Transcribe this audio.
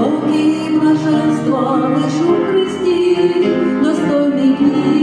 Спокій блаженства лиш у Христі, достойний дні.